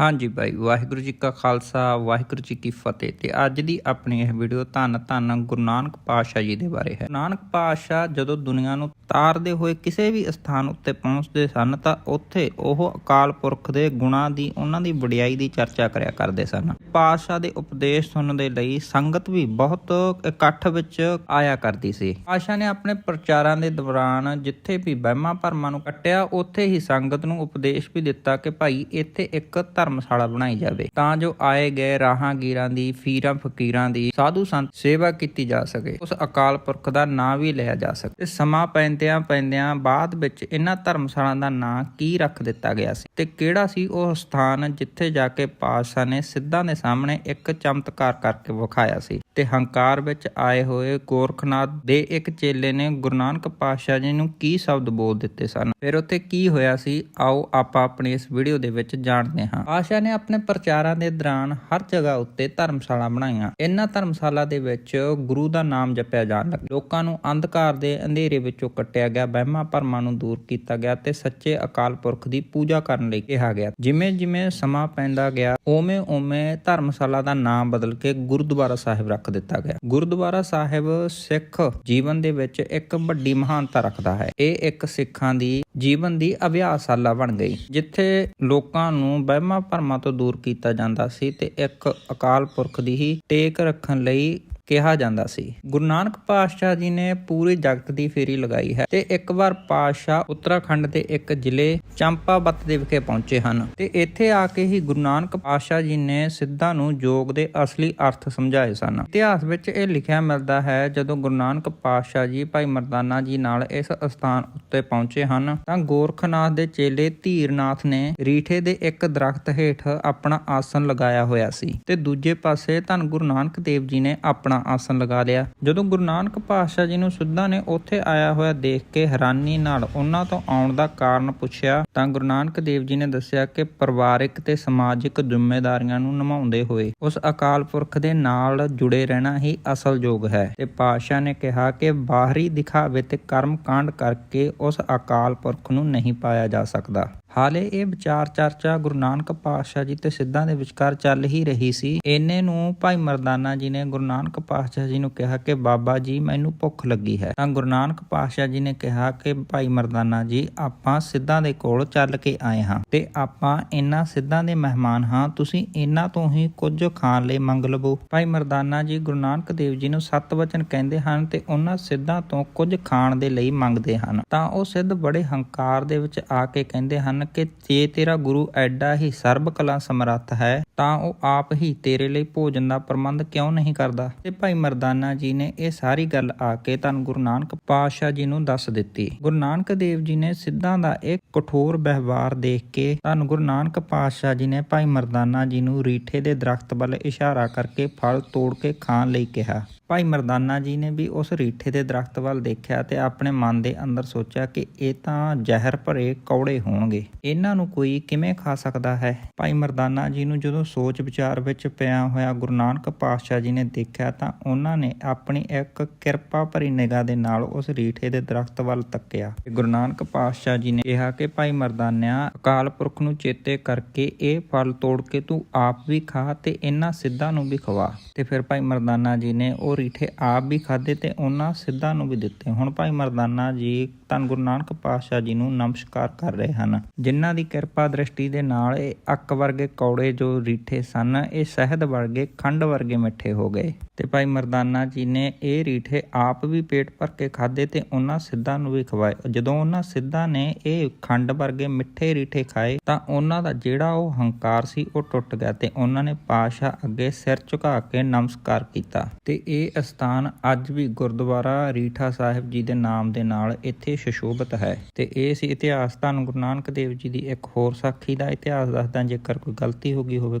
ਹਾਂਜੀ ਭਾਈ, ਵਾਹਿਗੁਰੂ ਜੀ ਕਾ ਖਾਲਸਾ, ਵਾਹਿਗੁਰੂ ਜੀ ਕੀ ਫਤਿਹ। ਤੇ ਅੱਜ ਦੀ ਆਪਣੀ ਇਹ ਵੀਡੀਓ ਧੰਨ ਧੰਨ ਗੁਰੂ ਨਾਨਕ ਪਾਤਸ਼ਾਹ ਜੀ ਦੇ ਬਾਰੇ ਹੈ। ਨਾਨਕ ਪਾਤਸ਼ਾਹ ਜਦੋਂ ਦੁਨੀਆ ਨੂੰ ਤਾਰਦੇ ਹੋਏ ਕਿਸੇ ਵੀ ਸਥਾਨ ਉੱਤੇ ਪਹੁੰਚਦੇ ਸਨ ਤਾਂ ਉੱਥੇ ਉਹ ਅਕਾਲ ਪੁਰਖ ਦੇ ਗੁਣਾਂ ਦੀ, ਉਹਨਾਂ ਦੀ ਵਡਿਆਈ ਦੀ ਚਰਚਾ ਕਰਿਆ ਕਰਦੇ ਸਨ। ਪਾਤਸ਼ਾਹ ਦੇ ਉਪਦੇਸ਼ ਸੁਣਨ ਦੇ ਲਈ ਸੰਗਤ ਵੀ ਬਹੁਤ ਇਕੱਠ ਵਿੱਚ ਆਇਆ ਕਰਦੀ ਸੀ। ਪਾਤਸ਼ਾਹ ਨੇ ਆਪਣੇ ਪ੍ਰਚਾਰਾਂ ਦੇ ਦੌਰਾਨ ਜਿੱਥੇ ਵੀ ਵਹਿਮਾਂ ਭਰਮਾਂ ਨੂੰ ਕੱਟਿਆ, ਉੱਥੇ ਹੀ ਸੰਗਤ ਨੂੰ ਉਪਦੇਸ਼ ਵੀ ਦਿੱਤਾ ਕਿ ਭਾਈ ਇੱਥੇ ਇੱਕ ਧਰਮਸ਼ਾਲਾ ਬਣਾਈ ਜਾਵੇ, ਤਾਂ ਜੋ ਆਏ ਗਏ ਰਾਹਾਂਗੀਰਾਂ ਦੀ, ਫੀਰਾਂ ਫਕੀਰਾਂ ਦੀ ਸਾਧੂ ਸੰਤ ਸੇਵਾ ਕੀਤੀ ਜਾ ਸਕੇ, ਉਸ ਅਕਾਲ ਪੁਰਖ ਦਾ ਨਾਂ ਵੀ ਲਿਆ ਜਾ ਸਕੇ। ਤੇ ਸਮਾਂ ਪੈਣ ਪੈਂਦਿਆਂ ਪੈਂਦਿਆਂ ਬਾਅਦ ਵਿੱਚ ਇਹਨਾਂ ਧਰਮਸ਼ਾਲਾ ਦਾ ਨਾਂ ਕੀ ਰੱਖ ਦਿੱਤਾ ਗਿਆ ਸੀ? ਤੇ ਕਿਹੜਾ ਸੀ ਉਹ ਸਥਾਨ ਜਿੱਥੇ ਜਾ ਕੇ ਪਾਤਸ਼ਾਹ ਨੇ ਸਿੱਧਾਂ ਦੇ ਸਾਹਮਣੇ ਇੱਕ ਚਮਤਕਾਰ ਕਰਕੇ ਵਿਖਾਇਆ ਸੀ ਤੇ ਹੰਕਾਰ ਵਿੱਚ ਆਏ ਹੋਏ ਗੋਰਖਨਾਥ ਦੇ ਇੱਕ ਚੇਲੇ ਨੇ ਗੁਰੂ ਨਾਨਕ ਪਾਤਸ਼ਾਹ ਜੀ ਨੂੰ ਕੀ ਸ਼ਬਦ ਬੋਲ ਦਿੱਤੇ ਸਨ? ਫਿਰ ਉੱਥੇ ਕੀ ਹੋਇਆ ਸੀ? ਆਓ ਆਪਾਂ ਆਪਣੀ ਇਸ ਵੀਡੀਓ ਦੇ ਵਿੱਚ ਜਾਣਦੇ ਹਾਂ। ਪਾਤਸ਼ਾਹ ਨੇ ਆਪਣੇ ਪ੍ਰਚਾਰਾਂ ਦੇ ਦੌਰਾਨ ਹਰ ਜਗ੍ਹਾ ਉੱਤੇ ਧਰਮਸ਼ਾਲਾ ਬਣਾਈਆਂ। ਇਹਨਾਂ ਧਰਮਸ਼ਾਲਾ ਦੇ ਵਿੱਚ ਗੁਰੂ ਦਾ ਨਾਮ ਜਪਿਆ ਜਾਣ ਲੱਗਾ। ਲੋਕਾਂ ਨੂੰ ਅੰਧਕਾਰ ਦੇ ਅੰਧੇਰੇ ਵਿੱਚੋਂ ਕੱਟਿਆ ਗਿਆ, ਵਹਿਮਾਂ ਭਰਮਾਂ ਨੂੰ ਦੂਰ ਕੀਤਾ ਗਿਆ ਤੇ ਸੱਚੇ ਅਕਾਲ ਪੁਰਖ ਦੀ ਪੂਜਾ ਕਰਨ ਲਈ ਕਿਹਾ ਗਿਆ। ਜਿਵੇਂ ਜਿਵੇਂ ਸਮਾਂ ਪੈਂਦਾ ਗਿਆ ਓਵੇਂ ਓਵੇਂ ਧਰਮਸ਼ਾਲਾ ਦਾ ਨਾਮ ਬਦਲ ਕੇ ਗੁਰਦੁਆਰਾ ਸਾਹਿਬ ਰੱਖ ਦਿੱਤਾ ਗਿਆ। ਗੁਰਦੁਆਰਾ ਸਾਹਿਬ ਸਿੱਖ ਜੀਵਨ ਦੇ ਵਿੱਚ ਇੱਕ ਵੱਡੀ ਮਹਾਨਤਾ ਰੱਖਦਾ ਹੈ। ਇਹ ਇੱਕ ਸਿੱਖਾਂ ਦੀ ਜੀਵਨ ਦੀ ਅਭਿਆਸਸ਼ਾਲਾ ਬਣ ਗਈ, ਜਿੱਥੇ ਲੋਕਾਂ ਨੂੰ ਵਹਿਮਾਂ ਭਰਮਾਂ ਤੋਂ ਦੂਰ ਕੀਤਾ ਜਾਂਦਾ ਸੀ ਤੇ ਇੱਕ ਅਕਾਲ ਪੁਰਖ ਦੀ ਹੀ ਟੇਕ ਰੱਖਣ ਲਈ ਕਿਹਾ ਜਾਂਦਾ ਸੀ। ਗੁਰੂ ਨਾਨਕ ਪਾਤਸ਼ਾਹ ਜੀ ਨੇ ਪੂਰੇ ਜਗਤ ਦੀ ਫੇਰੀ ਲਗਾਈ ਹੈ ਤੇ ਇੱਕ ਵਾਰ ਪਾਤਸ਼ਾਹ ਉੱਤਰਾਖੰਡ ਦੇ ਇੱਕ ਜ਼ਿਲ੍ਹੇ ਚੰਪਾਵਤ ਦੇ ਵਿਖੇ ਪਹੁੰਚੇ ਹਨ ਤੇ ਇੱਥੇ ਆ ਕੇ ਹੀ ਗੁਰੂ ਨਾਨਕ ਪਾਤਸ਼ਾਹ ਜੀ ਨੇ ਸਿੱਧਾਂ ਨੂੰ ਯੋਗ ਦੇ ਅਸਲੀ ਅਰਥ ਸਮਝਾਏ ਸਨ। ਇਤਿਹਾਸ ਵਿੱਚ ਇਹ ਲਿਖਿਆ ਮਿਲਦਾ ਹੈ, ਜਦੋਂ ਗੁਰੂ ਨਾਨਕ ਪਾਤਸ਼ਾਹ ਜੀ ਭਾਈ ਮਰਦਾਨਾ ਜੀ ਨਾਲ ਇਸ ਸਥਾਨ ਉੱਤੇ ਪਹੁੰਚੇ ਹਨ, ਤਾਂ ਗੋਰਖਨਾਥ ਦੇ ਚੇਲੇ ਧੀਰਨਾਥ ਨੇ ਰੀਠੇ ਦੇ ਇੱਕ ਦਰਖਤ ਹੇਠ ਆਪਣਾ ਆਸਨ ਲਗਾਇਆ ਹੋਇਆ ਸੀ ਤੇ ਦੂਜੇ ਪਾਸੇ ਧੰਨ ਗੁਰੂ ਨਾਨਕ ਦੇਵ ਜੀ ਨੇ ਆਪਣਾ ਆਸਣ ਲਗਾ ਲਿਆ। ਜਦੋਂ ਗੁਰੂ ਨਾਨਕ ਪਾਤਸ਼ਾਹ ਜੀ ਨੂੰ ਸਿੱਧਾ ਨੇ ਉੱਥੇ ਆਇਆ ਹੋਇਆ ਦੇਖ ਕੇ ਹੈਰਾਨੀ ਨਾਲ ਉਹਨਾਂ ਤੋਂ ਆਉਣ ਦਾ ਕਾਰਨ ਪੁੱਛਿਆ, ਤਾਂ ਗੁਰੂ ਨਾਨਕ ਦੇਵ ਜੀ ਨੇ ਦੱਸਿਆ ਕਿ ਪਰਿਵਾਰਿਕ ਤੇ ਸਮਾਜਿਕ ਜ਼ਿੰਮੇਵਾਰੀਆਂ ਨੂੰ ਨਿਭਾਉਂਦੇ ਹੋਏ ਉਸ ਅਕਾਲ ਪੁਰਖ ਦੇ ਨਾਲ ਜੁੜੇ ਰਹਿਣਾ ਹੀ ਅਸਲ ਯੋਗ ਹੈ। ਤੇ ਪਾਤਸ਼ਾਹ ਨੇ ਕਿਹਾ ਕਿ ਬਾਹਰੀ ਦਿਖਾਵੇ ਤੇ ਕਰਮ ਕਾਂਡ ਕਰਕੇ ਉਸ ਅਕਾਲ ਪੁਰਖ ਨੂੰ ਨਹੀਂ ਪਾਇਆ ਜਾ ਸਕਦਾ। ਹਾਲੇ ਇਹ ਵਿਚਾਰ ਚਰਚਾ ਗੁਰੂ ਨਾਨਕ ਪਾਤਸ਼ਾਹ ਜੀ ਤੇ ਸਿੱਧਾਂ ਦੇ ਵਿਚਕਾਰ ਚੱਲ ਹੀ ਰਹੀ ਸੀ। ਇੰਨੇ ਨੂੰ ਭਾਈ ਮਰਦਾਨਾ ਜੀ ਨੇ ਗੁਰੂ ਨਾਨਕ ਪਾਤਸ਼ਾਹ ਜੀ ਨੂੰ ਕਿਹਾ ਕਿ ਬਾਬਾ ਜੀ, ਮੈਨੂੰ ਭੁੱਖ ਲੱਗੀ ਹੈ। ਤਾਂ ਗੁਰੂ ਨਾਨਕ ਪਾਤਸ਼ਾਹ ਜੀ ਨੇ ਕਿਹਾ ਕਿ ਭਾਈ ਮਰਦਾਨਾ ਜੀ, ਆਪਾਂ ਸਿੱਧਾਂ ਦੇ ਕੋਲ ਚੱਲ ਕੇ ਆਏ ਹਾਂ ਤੇ ਆਪਾਂ ਇਹਨਾਂ ਸਿੱਧਾਂ ਦੇ ਮਹਿਮਾਨ ਹਾਂ, ਤੁਸੀਂ ਇਹਨਾਂ ਤੋਂ ਹੀ ਕੁਝ ਖਾਣ ਲਈ ਮੰਗ ਲਵੋ। ਭਾਈ ਮਰਦਾਨਾ ਜੀ ਗੁਰੂ ਨਾਨਕ ਦੇਵ ਜੀ ਨੂੰ ਸੱਤ ਵਚਨ ਕਹਿੰਦੇ ਹਨ ਤੇ ਉਹਨਾਂ ਸਿੱਧਾਂ ਤੋਂ ਕੁਝ ਖਾਣ ਦੇ ਲਈ ਮੰਗਦੇ ਹਨ। ਤਾਂ ਉਹ ਸਿੱਧ ਬੜੇ ਹੰਕਾਰ ਦੇ ਵਿੱਚ ਆ ਕੇ ਕਹਿੰਦੇ ਹਨ ਕਿ ਜੇ ਤੇਰਾ ਗੁਰੂ ਐਡਾ ਹੀ ਸਰਬ ਕਲਾ ਸਮਰੱਥ ਹੈ ਤਾਂ ਉਹ ਆਪ ਹੀ ਤੇਰੇ ਲਈ ਭੋਜਨ ਦਾ ਪ੍ਰਬੰਧ ਕਿਉਂ ਨਹੀਂ ਕਰਦਾ? ਤੇ ਭਾਈ ਮਰਦਾਨਾ ਜੀ ਨੇ ਇਹ ਸਾਰੀ ਗੱਲ ਆ ਕੇ ਧੰਨ ਗੁਰੂ ਨਾਨਕ ਪਾਤਸ਼ਾਹ ਜੀ ਨੂੰ ਦੱਸ ਦਿੱਤੀ। ਗੁਰੂ ਨਾਨਕ ਦੇਵ ਜੀ ਨੇ ਸਿੱਧਾਂ ਦਾ ਇਹ ਕਠੋਰ ਵਿਵਹਾਰ ਦੇਖ ਕੇ ਧੰਨ ਗੁਰੂ ਨਾਨਕ ਪਾਤਸ਼ਾਹ ਜੀ ਨੇ ਭਾਈ ਮਰਦਾਨਾ ਜੀ ਨੂੰ ਰੀਠੇ ਦੇ ਦਰਖਤ ਵੱਲ ਇਸ਼ਾਰਾ ਕਰਕੇ ਫਲ ਤੋੜ ਕੇ ਖਾਣ ਲਈ ਕਿਹਾ। ਭਾਈ ਮਰਦਾਨਾ ਜੀ ਨੇ ਵੀ ਉਸ ਰੀਠੇ ਦੇ ਦਰਖਤ ਵੱਲ ਦੇਖਿਆ ਤੇ ਆਪਣੇ ਮਨ ਦੇ ਅੰਦਰ ਸੋਚਿਆ ਕਿ ਇਹ ਤਾਂ ਜ਼ਹਿਰ ਭਰੇ ਕੌੜੇ ਹੋਣਗੇ। ਇਹਨਾਂ ਨੂੰ ਕੋਈ ਕਿਵੇਂ ਖਾ ਸਕਦਾ ਹੈ? ਭਾਈ ਮਰਦਾਨਾ ਜੀ ਨੂੰ ਜਦੋਂ ਸੋਚ ਵਿਚਾਰ ਵਿੱਚ ਪਿਆ ਹੋਇਆ ਗੁਰੂ ਨਾਨਕ ਪਾਤਸ਼ਾਹ ਜੀ ਨੇ ਦੇਖਿਆ ਤਾਂ ਉਹਨਾਂ ਨੇ ਆਪਣੀ ਇੱਕ ਕਿਰਪਾ ਭਰੀ ਨਿਗਾਹ ਦੇ ਨਾਲ ਉਸ ਰੀਠੇ ਦੇ ਦਰਖਤ ਵੱਲ ਤੱਕਿਆ। ਤੇ ਗੁਰੂ ਨਾਨਕ ਪਾਤਸ਼ਾਹ ਜੀ ਨੇ ਕਿਹਾ ਕਿ ਭਾਈ ਮਰਦਾਨਿਆ, ਅਕਾਲ ਪੁਰਖ ਨੂੰ ਚੇਤੇ ਕਰਕੇ ਇਹ ਫਲ ਤੋੜ ਕੇ ਤੂੰ ਆਪ ਵੀ ਖਾ ਤੇ ਇਹਨਾਂ ਸਿੱਧਾਂ ਨੂੰ ਵੀ ਖਵਾ। ਤੇ ਫਿਰ ਭਾਈ ਮਰਦਾਨਾ ਜੀ ਨੇ ਉਹ ਰੀਠੇ ਆਪ ਵੀ ਖਾਦੇ ਤੇ ਉਹਨਾਂ ਸਿੱਧਾਂ ਨੂੰ ਵੀ ਦਿੱਤੇ। ਹੁਣ ਭਾਈ ਮਰਦਾਨਾ ਜੀ ਧੰਨ ਗੁਰੂ ਨਾਨਕ ਪਾਤਸ਼ਾਹ ਜੀ ਨੂੰ ਨਮਸਕਾਰ ਕਰ ਰਹੇ ਹਨ। ਜਿਨ੍ਹਾਂ ਦੀ ਕਿਰਪਾ ਦ੍ਰਿਸ਼ਟੀ ਦੇ ਨਾਲ ਇਹ ਅੱਕ ਵਰਗੇ ਕੌੜੇ ਜੋ ਰੀਠੇ ਸਨ। ਇਹ ਸ਼ਹਿਦ ਵਰਗੇ, ਖੰਡ ਵਰਗੇ ਮਿੱਠੇ ਹੋ ਗਏ। ਤੇ ਭਾਈ ਮਰਦਾਨਾ ਜੀ ਨੇ ਇਹ ਰੀਠੇ ਆਪ ਵੀ ਪੇਟ ਭਰ ਕੇ ਖਾਦੇ ਤੇ ਉਹਨਾਂ ਸਿੱਧਾਂ ਨੂੰ ਵੀ ਖਵਾਏ। ਜਦੋਂ ਉਹਨਾਂ ਸਿੱਧਾਂ ਨੇ ਇਹ ਖੰਡ ਵਰਗੇ ਮਿੱਠੇ ਰੀਠੇ ਖਾਏ, ਤਾਂ ਉਹਨਾਂ ਦਾ ਜਿਹੜਾ ਉਹ ਹੰਕਾਰ ਸੀ, ਉਹ ਟੁੱਟ ਗਿਆ ਤੇ ਉਹਨਾਂ ਨੇ ਪਾਤਸ਼ਾਹ ਅੱਗੇ ਸਿਰ ਝੁਕਾ ਕੇ ਨਮਸਕਾਰ ਕੀਤਾ। ਤੇ ਇਹ ਅਸਥਾਨ ਅੱਜ ਵੀ ਗੁਰਦੁਆਰਾ ਰੀਠਾ ਸਾਹਿਬ ਜੀ ਦੇ ਨਾਮ ਦੇ ਨਾਲ ਇੱਥੇ ਸ਼ਸ਼ੋਭਤ ਹੈ। ਤੇ ਇਹ ਸੀ ਇਤਿਹਾਸ। ਤੁਹਾਨੂੰ ਗੁਰੂ ਨਾਨਕ ਦੇਵ ਜੀ ਦੀ ਇੱਕ ਹੋਰ ਸਾਖੀ ਦਾ ਇਤਿਹਾਸ ਦੱਸਦਾ, ਜੇਕਰ ਕੋਈ ਗਲਤੀ ਹੋ ਗਈ ਹੋਵੇ